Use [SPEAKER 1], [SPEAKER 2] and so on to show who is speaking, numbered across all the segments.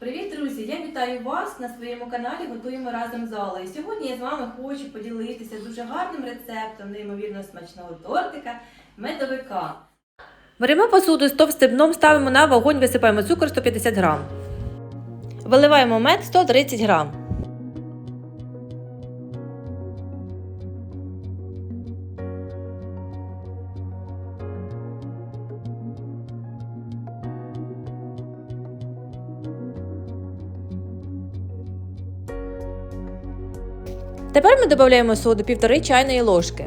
[SPEAKER 1] Привіт, друзі! Я вітаю вас на своєму каналі Готуємо разом з Аллою. Сьогодні я з вами хочу поділитися дуже гарним рецептом неймовірно смачного тортика медовика. Беремо посуду з товстим дном, ставимо на вогонь, висипаємо цукор 150 грам. Виливаємо мед 130 грам. Тепер ми додаємо соду 1,5 чайної ложки.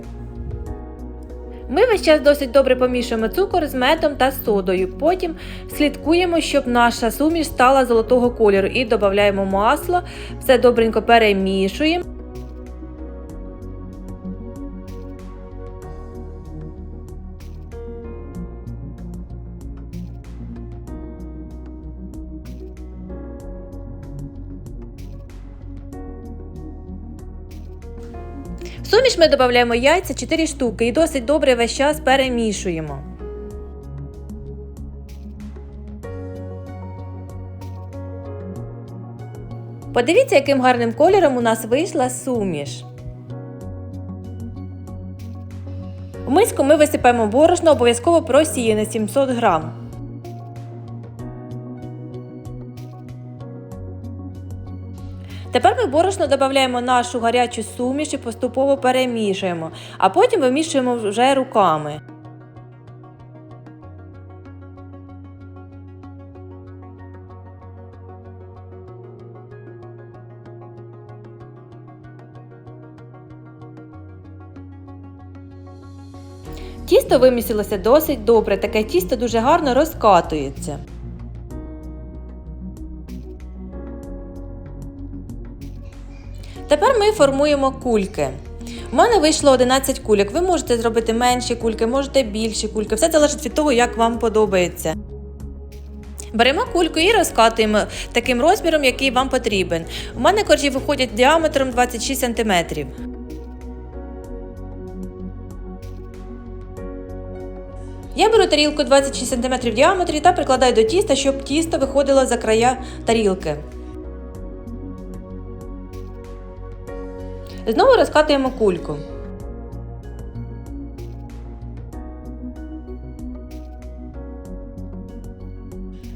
[SPEAKER 1] Ми весь час досить добре помішуємо цукор з медом та содою. Потім слідкуємо, щоб наша суміш стала золотого кольору і додаємо масло, все добренько перемішуємо. Суміш ми додаємо яйця 4 штуки і досить добре весь час перемішуємо. Подивіться, яким гарним кольором у нас вийшла суміш. У миску ми висипаємо борошно, обов'язково просіяне 700 грам. Тепер ми борошно додаємо нашу гарячу суміш і поступово перемішуємо, а потім вимішуємо вже руками. Тісто вимісилося досить добре, таке тісто дуже гарно розкатується. Тепер ми формуємо кульки. У мене вийшло 11 кульок. Ви можете зробити менші кульки, можете більші кульки. Все залежить від того, як вам подобається. Беремо кульку і розкатуємо таким розміром, який вам потрібен. У мене коржі виходять діаметром 26 см. Я беру тарілку 26 см в діаметрі та прикладаю до тіста, щоб тісто виходило за края тарілки. Знову розкатуємо кульку.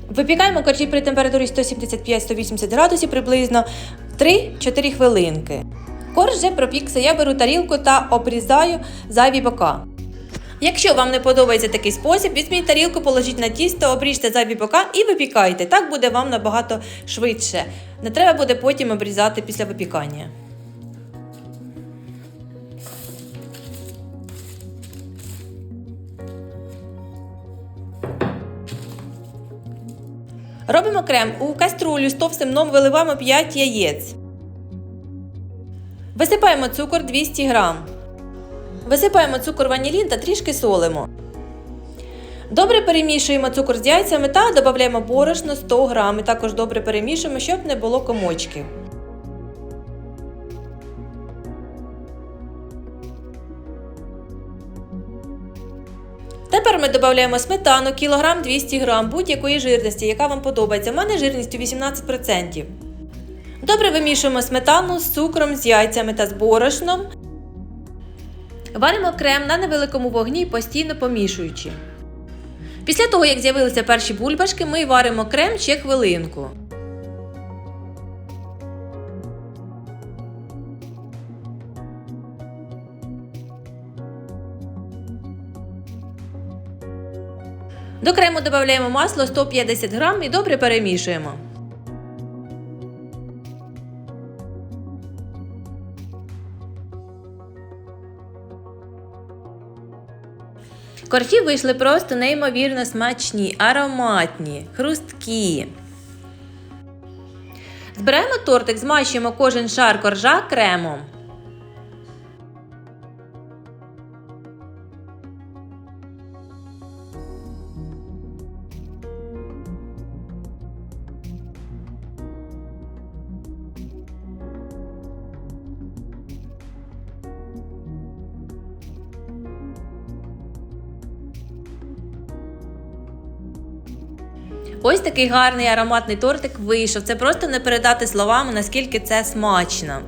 [SPEAKER 1] Випікаємо коржі при температурі 175-180 градусів приблизно 3-4 хвилинки. Корж вже пропікся, я беру тарілку та обрізаю зайві бока. Якщо вам не подобається такий спосіб, візьміть тарілку, положіть на тісто, обріжте зайві бока і випікайте. Так буде вам набагато швидше. Не треба буде потім обрізати після випікання. Робимо крем. У каструлю з товстим виливаємо 5 яєць. Висипаємо цукор 200 г. Висипаємо цукор ванілін та трішки солимо. Добре перемішуємо цукор з яйцями та додаємо борошно 100 г. Також добре перемішуємо, щоб не було комочків. Тепер ми додаємо сметану кілограм 200 г будь-якої жирності, яка вам подобається. У мене жирністю 18%. Добре вимішуємо сметану з цукром, з яйцями та з борошном. Варимо крем на невеликому вогні, постійно помішуючи. Після того, як з'явилися перші бульбашки, ми варимо крем ще хвилинку. До крему додаємо масло 150 г і добре перемішуємо. Коржі вийшли просто неймовірно смачні, ароматні, хрусткі. Збираємо тортик, змащуємо кожен шар коржа кремом. Ось такий гарний ароматний тортик вийшов. Це просто не передати словами, наскільки це смачно.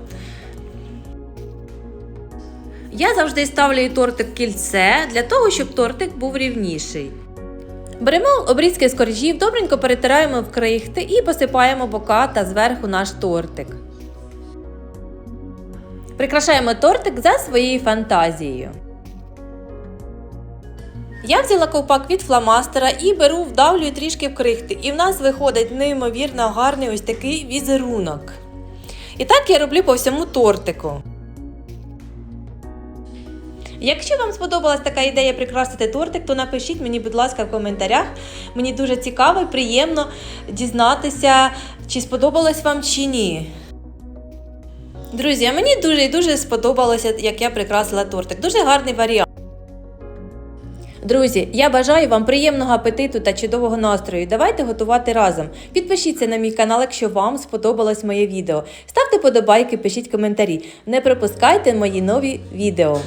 [SPEAKER 1] Я завжди ставлю тортик кільце для того, щоб тортик був рівніший. Беремо обрізки з коржів, добренько перетираємо в крихти і посипаємо бока та зверху наш тортик. Прикрашаємо тортик за своєю фантазією. Я взяла ковпак від фломастера і беру, вдавлюю трішки в крихти. І в нас виходить неймовірно гарний ось такий візерунок. І так я роблю по всьому тортику. Якщо вам сподобалась така ідея прикрасити тортик, то напишіть мені, будь ласка, в коментарях. Мені дуже цікаво і приємно дізнатися, чи сподобалось вам чи ні. Друзі, мені дуже і дуже сподобалося, як я прикрасила тортик. Дуже гарний варіант. Друзі, я бажаю вам приємного апетиту та чудового настрою. Давайте готувати разом. Підпишіться на мій канал, якщо вам сподобалось моє відео. Ставте подобайки, пишіть коментарі. Не пропускайте мої нові відео.